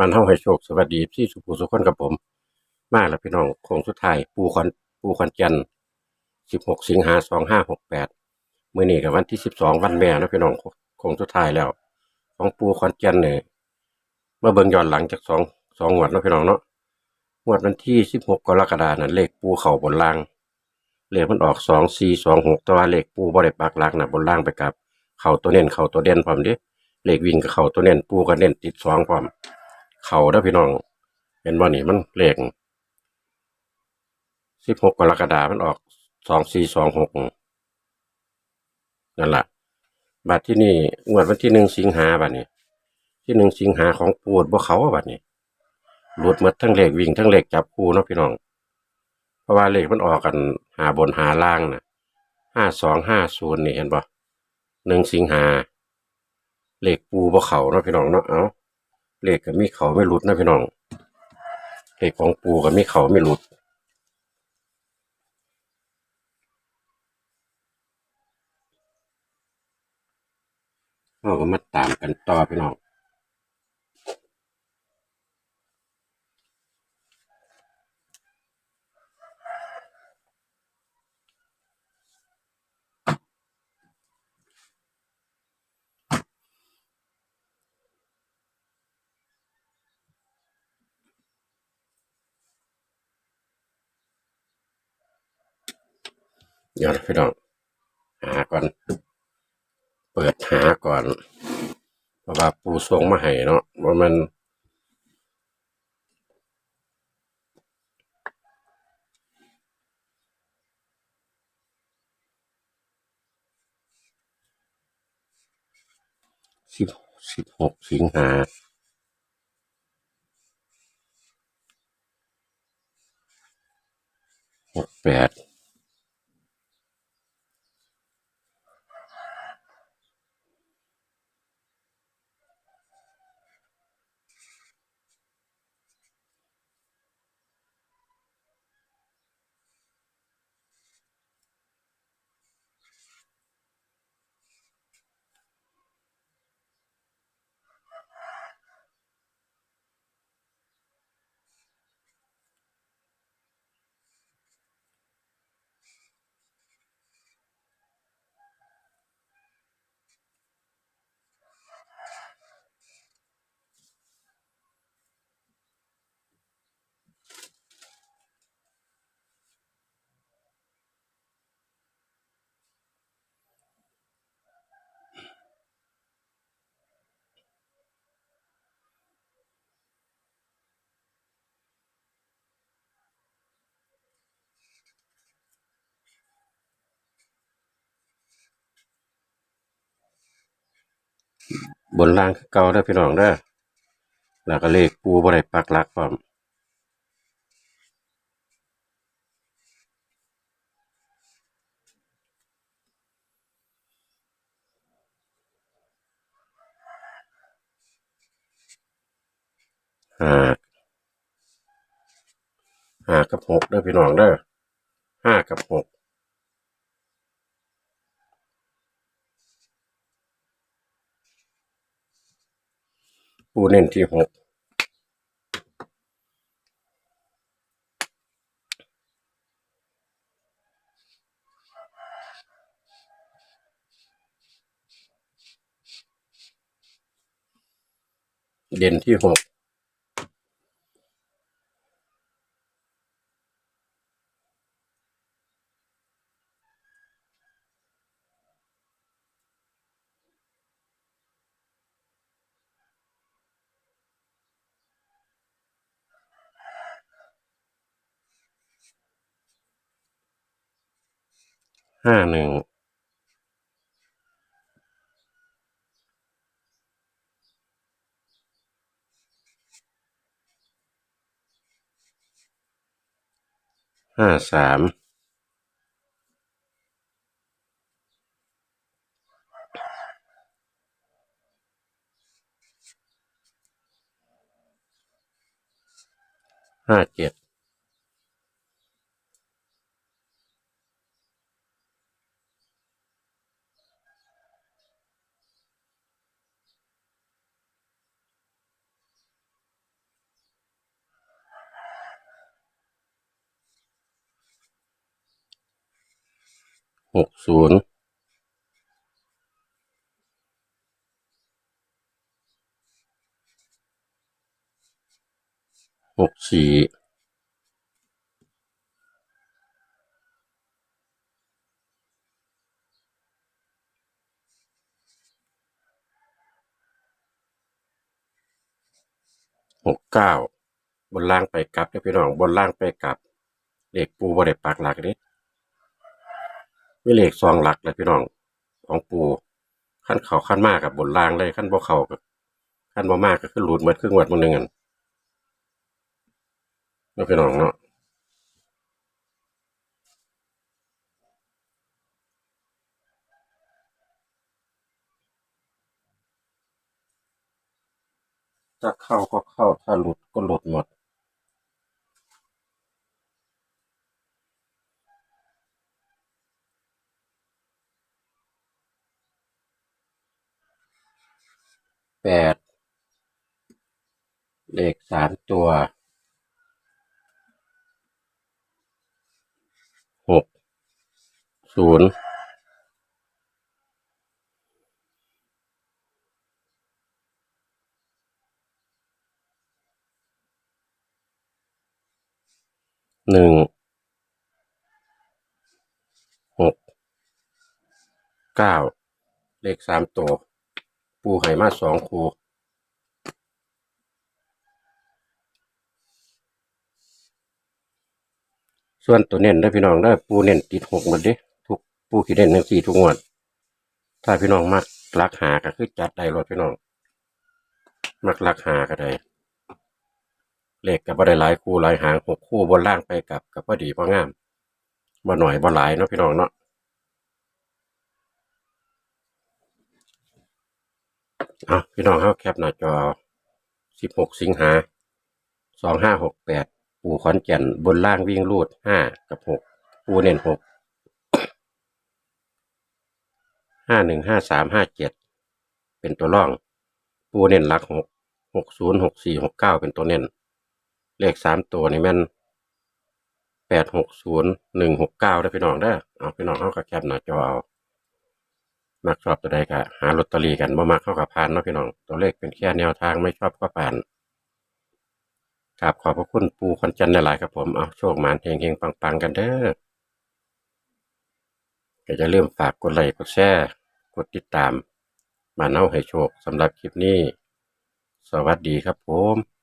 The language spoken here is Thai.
มันเฮาให้โชคสวัสดีพี่สุภูสุคนกับผม มาแล้วพี่น้องโค้งสุดท้ายปูคอนปูคอนจันทร์16สิงหา2568มื้อนี้ก็วันที่12วันแม่เนาะพี่น้องโค้งสุดท้ายแล้ว ของปูคอนจันทร์นี่ยมาเบิ่งย้อนหลังจากสองสองงวดเนาะพี่น้องเนาะงวดวันที่16กกรกฎาคมนั้นเลขปูเข้าบนล่างเลขมันออกสองสี่สองหกแต่ว่าเลขปูบ่ได้ปักลักนะบนล่างไปกับเข่าตัวเน้นเข่าตัวเด่นพร้อมดิเลขวิ่งกับเข่าตัวเน้นปูก็เน้นติดสองพร้อม เขาเด้พี่น้อง เห็นว่านี่มันเลขสิบหกกรกฎาคมมันออกสองสี่สองหกนั่นแหละบัตรที่นี่งวดวันที่หนึ่งสิงหาบัตรนี้ที่หนึ่งสิงหาของปูดบ่เขาบัตรนี้หลุดมดทั้งเลขวิ่งทั้งเลขจับคู่เนาะพี่น้อง เพราะว่าเลขมันออกกันหาบนหาล่างนะห้าสองห้าศูนย์นี่เห็นปะหนึ่งสิงหาเลขปูบ่เขาเนาะพี่น้องเนาะเอ้า เลขก็มีเขาไม่หลุดนะพี่น้องเลขของปูก็มีเขาไม่หลุดเราก็มาตามกันต่อพี่น้อง เดี๋ยวนะพี่น้องหาก่อน เปิดหาก่อนเพราะว่าปูทรงมาให้เนาะว่ามันสิบสิบหกสิงหาหกแปด บนล่างคือเก่าเด้พี่น้องเด้อแล้วก็เลขปูบ่ได้ปักหลักพร้อมห้าห้ากับหกเด้อพี่น้องเด้อห้ากับหก ปูเน้นที่หกเด่นที่หก ห้าหนึ่งห้าสามห้าเจ็ด หกศูนย์หกสี่หกเก้าบนล่างไปกลับเด้อพี่น้องบนล่างไปกลับเลขปูบ่ได้ปักหลักเด้ มีเลขสองหลักเลยพี่น้องของปูขั้นเขาขั้นมากกับบนล่างเลยขั้นบ่เขากับขั้นบ่มากก็คือหลุดเหมือนครึ่งวัดมื้อนึงอันนะพี่น้องเนาะถ้าเข้าก็เข้าถ้าหลุดก็หลุดหมด แปดเลขสามตัวหกศูนย์หนึ่งหกเก้าเลขสามตัว ปูไห่มาสองคูส่วนตัวเน้นได้พี่น้องได้ปูเน้นติดหกหมดเดิทุกปูขีดเด่นทั้งสี่ทุกงวด ถ้าพี่น้องมักลักหาก็คือจัดได้รถพี่น้อง มักลักหาก็ได้เลขกับบ่ได้หลายคู่หลายหางหกคู่บนล่างไปกับกับพอดีพองามบ่หน่อยบ่หลายเนาะพี่น้องเนาะ อาพี่น้องเขาแคปหน้าจอสิบหกสิงหาสองห้าหกแปดปูขอนแก่นบนล่างวิ่งรูดห้ากับหกปูเน้นหกห้าหนึ่งห้าสามห้าเจ็ดเป็นตัวร่อง ปูเน้นหลักหกหกศูนย์หกสี่หกเก้าเป็นตัวเน้นเลขสามตัวนี่แม่นแปดหกศูนย์หนึ่งหกเก้าได้พี่น้องได้เอาพี่น้องเอากับแคปหน้าจอเอา มักชอบตัวใดก็หาลอตเตอรี่กันบ่มักเข้ากับพานเนาะพี่น้อง ตัวเลขเป็นแค่แนวทางไม่ชอบก็ผ่านครับขอบพระคุณปูคอนจันทร์หลายครับผมเอาโชคหมานเฮงเฮงปังๆกันเด้อก็จะเริ่มฝากกดไลค์กดแชร์กดติดตาม มาเน่าให้โชคสำหรับคลิปนี้ สวัสดีครับผม